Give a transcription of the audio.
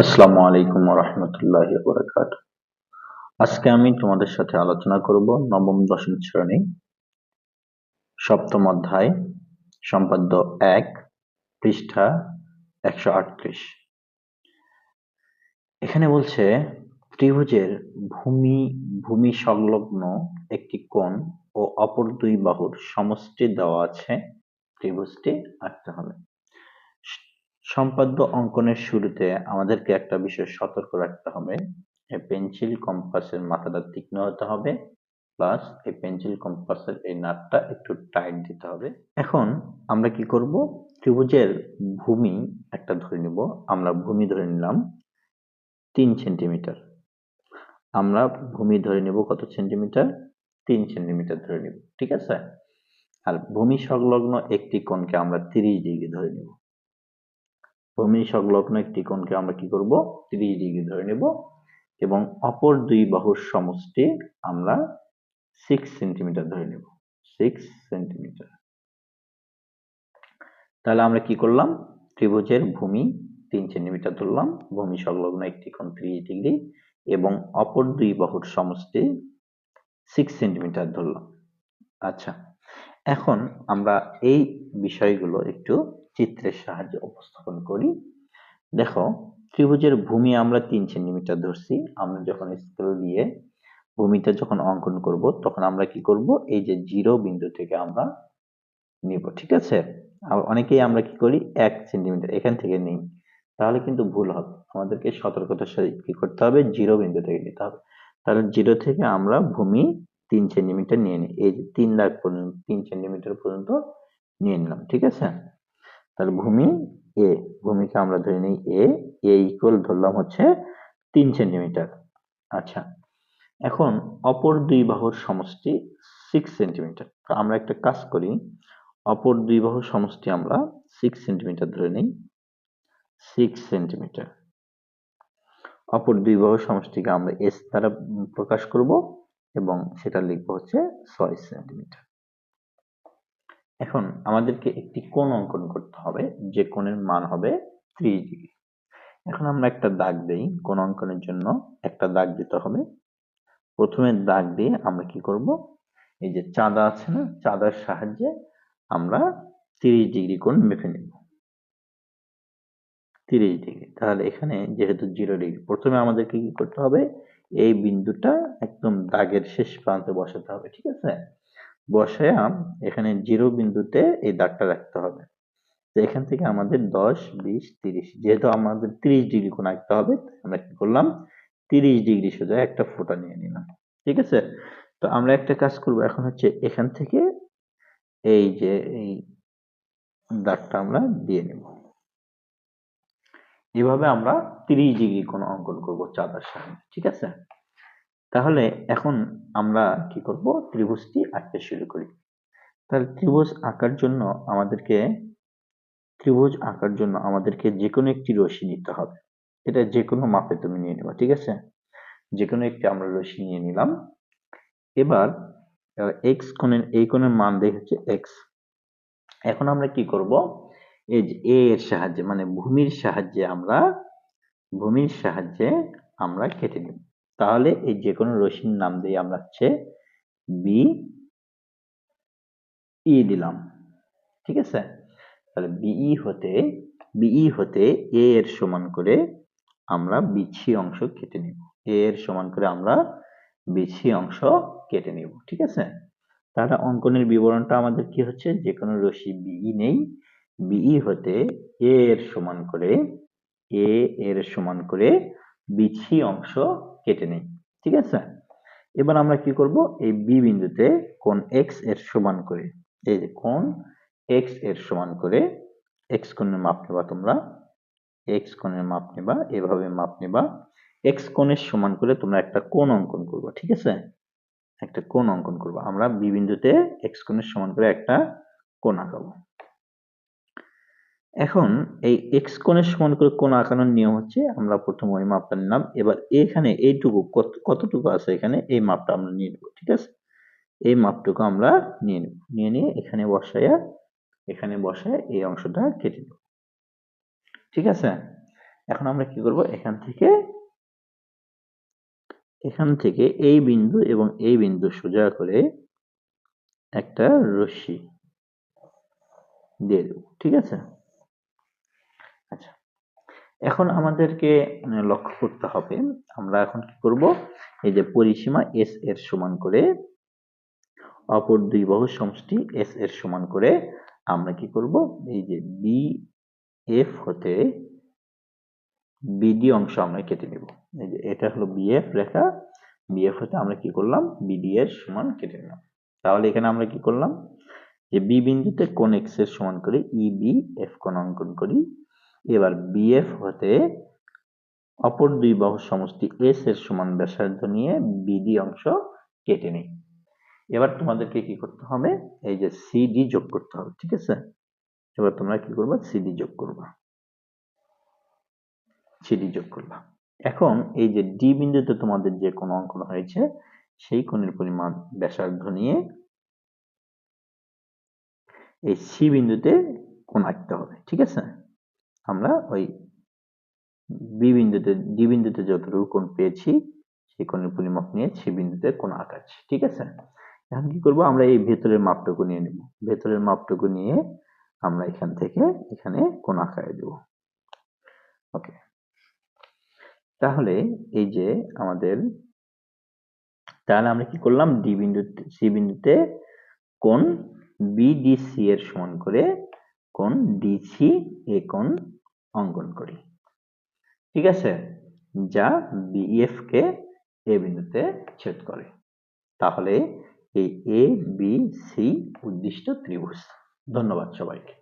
আসসালামু আলাইকুম রহমতুল্লাহ আজকে আমি তোমাদের সাথে আলোচনা করব নবম, দশম শ্রেণি, সপ্তম অধ্যায়, সম্পাদ্য এক, পৃষ্ঠা একশো আটত্রিশ। এখানে বলছে, ত্রিভুজের ভূমি ভূমি সংলগ্ন একটি কোণ ও অপর দুই বাহুর সমষ্টি দেওয়া আছে, ত্রিভুজটি আঁকতে হবে। সম্পাদ্য অঙ্কনের শুরুতে আমাদেরকে একটা বিষয় সতর্ক রাখতে হবে। এই পেন্সিল কম্পাসের মাথাটা তীক্ষ্ণ হতে হবে, প্লাস এই পেন্সিল কম্পাসের এই নাটটা একটু টাইট দিতে হবে। এখন আমরা কি করব? ত্রিভুজের ভূমি একটা ধরে নিব। আমরা ভূমি ধরে নিলাম তিন সেন্টিমিটার। আমরা ভূমি ধরে নেব কত সেন্টিমিটার? তিন সেন্টিমিটার ধরে নিব, ঠিক আছে? আর ভূমি সংলগ্ন একটি কোণকে আমরা তিরিশ ডিগ্রি ধরে নিব। ভূমি সংলগ্ন একটি কোণকে আমরা কি করব? 30 ডিগ্রি ধরে নেব এবং অপর দুই বাহুর সমষ্টি আমরা 6 সেন্টিমিটার ধরে নেব। 6 সেন্টিমিটার তাহলে আমরা কি করলাম? ত্রিভুজের ভূমি 3 সেন্টিমিটার ধরলাম ভূমি সংলগ্ন একটি কোণ 30 ডিগ্রি এবং অপর দুই বাহুর সমষ্টি 6 সেন্টিমিটার ধরলাম। আচ্ছা এখন আমরা এই বিষয়গুলো একটু চিত্রের সাহায্যে উপস্থাপন করি। দেখো, ত্রিভুজের ভূমি আমরা তিন সেন্টিমিটার ধরছি। আমরা যখন স্কেল দিয়ে ভূমিটা যখন অঙ্কন করব, তখন আমরা কি করব? এই যে জিরো বিন্দু থেকে আমরা নিব, ঠিক আছে? আর অনেকেই আমরা কি করি? এক সেন্টিমিটার, এখান থেকে নিই। তাহলে কিন্তু ভুল হবে। আমাদেরকে সতর্কতার সাথে কি করতে হবে? জিরো বিন্দু থেকে নিতে হবে। তাহলে জিরো থেকে আমরা ভূমি তিন সেন্টিমিটার নিয়ে নিই। এই যে তিন লাখ পর্যন্ত, তিন সেন্টিমিটার পর্যন্ত নিয়ে নিলাম, ঠিক আছে? তাহলে ভূমি এ ভূমিকে আমরা ধরে নিই এ এ ইকুয়াল ধরলাম হচ্ছে তিন সেন্টিমিটার আচ্ছা এখন অপর দুই বাহুর সমষ্টি সিক্স সেন্টিমিটার আমরা একটা কাজ করি, অপর দুই বাহুর সমষ্টি আমরা সিক্স সেন্টিমিটার ধরে নিই সিক্স সেন্টিমিটার অপর দুই বাহুর সমষ্টিকে আমরা এস দ্বারা প্রকাশ করব এবং সেটা লিখব হচ্ছে ছয় সেন্টিমিটার এখন আমাদেরকে একটি কোণ অঙ্কন করতে হবে, যে কোণের মান হবে ত্রিশ ডিগ্রি। এখন আমরা একটা দাগ দেই, কোণ অঙ্কনের জন্য একটা দাগ দিতে হবে। প্রথমে দাগ দিয়ে আমরা কি করব? এই যে চাঁদা আছে না, চাঁদার সাহায্যে আমরা তিরিশ ডিগ্রি কোণ মেপে নেব। তিরিশ ডিগ্রি, তাহলে এখানে যেহেতু জিরো ডিগ্রি, প্রথমে আমাদেরকে কি করতে হবে? এই বিন্দুটা একদম দাগের শেষ প্রান্তে বসাতে হবে, ঠিক আছে? বসায়া এখানে জিরো বিন্দুতে এই দাগটা রাখতে হবে। তো এখান থেকে আমাদের দশ, বিশ, তিরিশ, যেহেতু আমাদের তিরিশ ডিগ্রি কোণ আঁকতে হবে আমরা কি করলাম? তিরিশ ডিগ্রি সোজা একটা ফোঁটা নিয়ে নিলাম। ঠিক আছে? তো আমরা একটা কাজ করব, এখন হচ্ছে এখান থেকে এই যে এই দাগটা আমরা দিয়ে নেব। এভাবে আমরা তিরিশ ডিগ্রি কোণ অঙ্কন করব চাঁদার সাহায্যে। ঠিক আছে? তাহলে এখন আমরা কি করব? ত্রিভুজটি আঁকতে শুরু করি। তাহলে ত্রিভুজ আঁকার জন্য আমাদেরকে, ত্রিভুজ আঁকার জন্য আমাদেরকে যে কোনো একটি রশি নিতে হবে। এটা যে কোনো মাপে তুমি নিয়ে নেবা, ঠিক আছে? যে কোনো একটি আমরা রশি নিয়ে নিলাম। এবার এক্স কোণের, এই কোণের মান দেখেছে এক্স এখন আমরা কি করব? এই যে এ এর সাহায্যে মানে ভূমির সাহায্যে আমরা, ভূমির সাহায্যে আমরা কেটে নেব। তাহলে এই যে কোনো রশ্মির নাম দিয়ে আমরা হচ্ছে বি ই দিলাম। ঠিক আছে? তাহলে বিই হতে বিই হতে এ এর সমান করে আমরা বিছি অংশ কেটে নিব। এ এর সমান করে আমরা বিছি অংশ কেটে নিব। ঠিক আছে? তাহলে অঙ্কনের বিবরণটা আমাদের কি হচ্ছে? যে কোনো রশ্মি বিই নেই। বিই হতে এ এর সমান করে এ এর সমান করে বিছি অংশ কেটে নেই, ঠিক আছে? এবার আমরা কি করব? এই বি বিন্দুতে কোন এক্সের সমান করে, এই যে কোন এক্সের সমান করে এক্স কোণের মাপ নেবা তোমরা এক্স কোণের মাপ নেবা, এভাবে মাপ নেবা এক্স কোণের সমান করে তোমরা একটা কোণ অঙ্কন করবা, ঠিক আছে? একটা কোণ অঙ্কন করবা, আমরা বি বিন্দুতে এক্স কোণের সমান করে একটা কোণ আঁকাবো। এখন এই এক্স কোণের সমান করে কোণ আঁকানোর নিয়ম হচ্ছে আমরা প্রথম ওই মাপটা নিলাম। এবার এখানে এইটুকু কত, কতটুকু আছে এখানে? এই মাপটা আমরা নিয়ে নেব, ঠিক আছে? এই মাপটুকু আমরা নিয়ে নেব। নিয়ে নিয়ে এখানে বসাইয়া, এখানে বসায় এই অংশটা কেটে নেব। ঠিক আছে? এখন আমরা কি করব? এখান থেকে এখান থেকে এই বিন্দু এবং এই বিন্দু সোজা করে একটা রশ্মি দিয়ে দেব, ঠিক আছে? আচ্ছা। এখন আমাদেরকে লক্ষ্য করতে হবে, আমরা এখন কি করব? এই যে পরিসীমা এস এর সমান করে অপর দুই বাহু সমষ্টি এস এর সমান করে আমরা কি করব? এই যে বি এফ হতে বিডি অংশ আমরা কেটে নেব। এই যে এটা হলো বিএফ রেখা। বিএফ হতে আমরা কি করলাম? বিডি এর সমান কেটে নিলাম। তাহলে এখানে আমরা কি করলাম? যে বি বিন্দুতে কোন এক্সের সমান করে ই বি এফ কোণ অঙ্কন করি? এবার বিএফ হতে অপর দুই বাহু সমষ্টি এস এর সমান ব্যাসার্ধ নিয়ে বিডি অংশ কেটে নিই। এবার তোমাদেরকে কি করতে হবে? এই যে সিডি যোগ করতে হবে, ঠিক আছে? এবার তোমরা কি করবা? সিডি যোগ করবা। সিডি যোগ করবা। এখন এই যে ডি বিন্দুতে তোমাদের যে কোন অঙ্কন হয়েছে, সেই কোণের পরিমাণ ব্যাসার্ধ নিয়ে এই সি বিন্দুতে কোণ আঁকতে হবে, ঠিক আছে? আমরা ওই বি বিন্দুতে ডি বিন্দুতে যতটুকু কোণ পেয়েছি, সেই কোণের পরিমাপ নিয়ে সি বিন্দুতে কোণ আঁকাচ্ছি, ঠিক আছে? এখন কি করব? আমরা এই ভেতরের মাপটুকু নিয়ে নেব। ভেতরের মাপটুকু নিয়ে আমরা এখান থেকে এখানে কোণ আঁকায় দেব। ওকে। তাহলে এই যে আমাদের, তাহলে আমরা কি করলাম? ডি বিন্দুতে, সি বিন্দুতে কোণ বিডিসি এর সমান করে কোণ ডিসি এ কোন অঙ্কন করি। ঠিক আছে? যা বিএফ কে এ বিন্দুতে ছেদ করে। তাহলে এই এ বি সি উদ্দিষ্ট ত্রিভুজ। ধন্যবাদ সবাইকে।